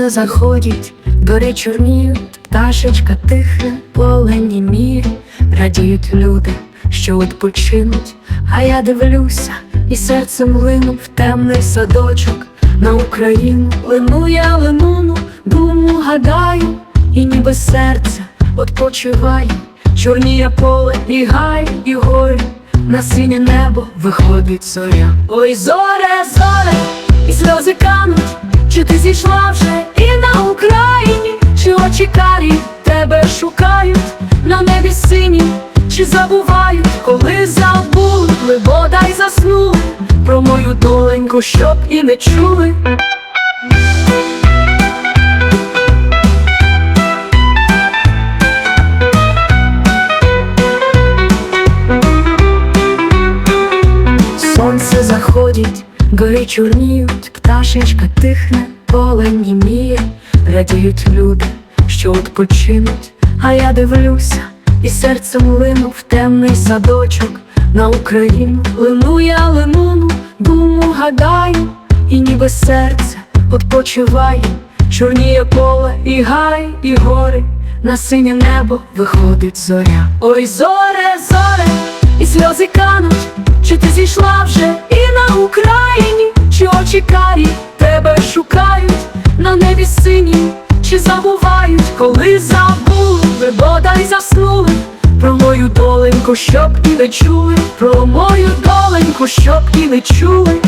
заходять, гори чорніють, пташечка тихне, поле німіє, радіють люди, що відпочинуть, а я дивлюся, і серцем лину в темний садочок. На Україну. Лину я лимону, думу гадаю, і ніби серце відпочиває, чорніє поле, і гай, і гори, на синє небо виходить зоря. Ой, зоре, зоре, і сльози кануть, чи ти зійшла вже очі карі тебе шукають на небі сині, чи забувають, коли забули, бодай заснули про мою доленьку, щоб і не чули. Сонце заходить, гори чорніють, пташечка тихне, поле німіє, радіють люди, що відпочинуть, а я дивлюся, і серцем лину в темний садочок на Україну. Лину я лимону, думу гадаю, і ніби серце відпочиває, чорніє поле, і гай, і гори, на синє небо виходить зоря. Ой, зоре, зоре, і сльози кануть. Чи ти зійшла вже і на Україні, чи очі карі тебе шукають на небі сині, чи забувають, коли забули, бодай заснули про мою доленьку, щоб і не чули, про мою доленьку, щоб і не чули.